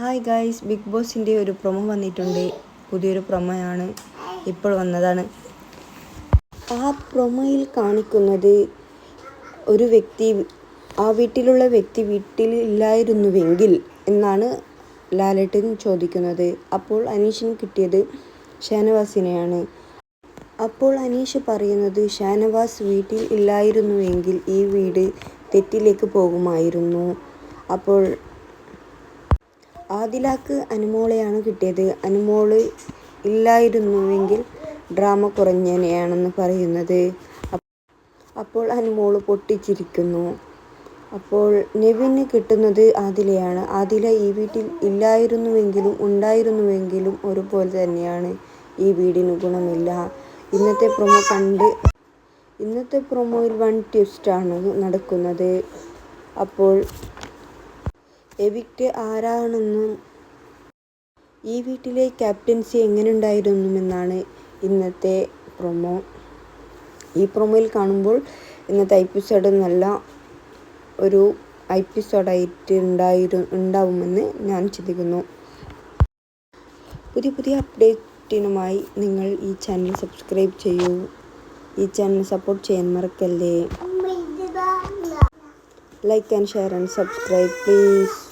Hi guys big ബോസിന്റെ ഒരു promo വന്നിട്ടുണ്ട്. പുതിയൊരു പ്രൊമോയാണ് ഇപ്പോൾ വന്നതാണ്. ആ പ്രൊമോയിൽ കാണിക്കുന്നത് ഒരു വ്യക്തി ആ വീട്ടിലുള്ള വ്യക്തി വീട്ടിൽ ഇല്ലായിരുന്നുവെങ്കിൽ എന്നാണ് ലാലേട്ടൻ ചോദിക്കുന്നത്. അപ്പോൾ അനീഷിന് കിട്ടിയത് ഷാനവാസിനെയാണ്. അപ്പോൾ അനീഷ് പറയുന്നത് ഷാനവാസ് വീട്ടിൽ ഇല്ലായിരുന്നുവെങ്കിൽ ഈ വീട് തെറ്റിലേക്ക് പോകുമായിരുന്നു. അപ്പോൾ ആദിലാക്ക് അനുമോളെയാണ് കിട്ടിയത്. അനുമോൾ ഇല്ലായിരുന്നുവെങ്കിൽ ഡ്രാമ കുറഞ്ഞനെയാണെന്ന് പറയുന്നത്. അപ്പോൾ അനുമോൾ പൊട്ടിച്ചിരിക്കുന്നു. അപ്പോൾ നെവിന് കിട്ടുന്നത് ആദിലയാണ്. ആദില ഈ വീട്ടിൽ ഇല്ലായിരുന്നുവെങ്കിലും ഉണ്ടായിരുന്നുവെങ്കിലും ഒരുപോലെ തന്നെയാണ്. ഈ വീടിന് ഗുണമില്ല. ഇന്നത്തെ പ്രൊമോ കണ്ട് ഇന്നത്തെ പ്രൊമോയിൽ വൺ ട്വിസ്റ്റാണ് നടക്കുന്നത്. അപ്പോൾ എവിക്റ്റ് ആരാണെന്നും ഈ വീട്ടിലെ ക്യാപ്റ്റൻസി എങ്ങനെ ഉണ്ടായിരുന്നുവെന്നാണ് ഇന്നത്തെ പ്രൊമോ. ഈ പ്രൊമോയിൽ കാണുമ്പോൾ ഇന്നത്തെ എപ്പിസോഡ് നല്ല ഒരു എപ്പിസോഡായിട്ട് ഉണ്ടായിരു ഉണ്ടാവുമെന്ന് ഞാൻ ചിന്തിക്കുന്നു. പുതിയ പുതിയ അപ്ഡേറ്റിനുമായി നിങ്ങൾ ഈ ചാനൽ സബ്സ്ക്രൈബ് ചെയ്യൂ. ഈ ചാനൽ സപ്പോർട്ട് ചെയ്യാൻ മറക്കല്ലേ? Like and share and subscribe please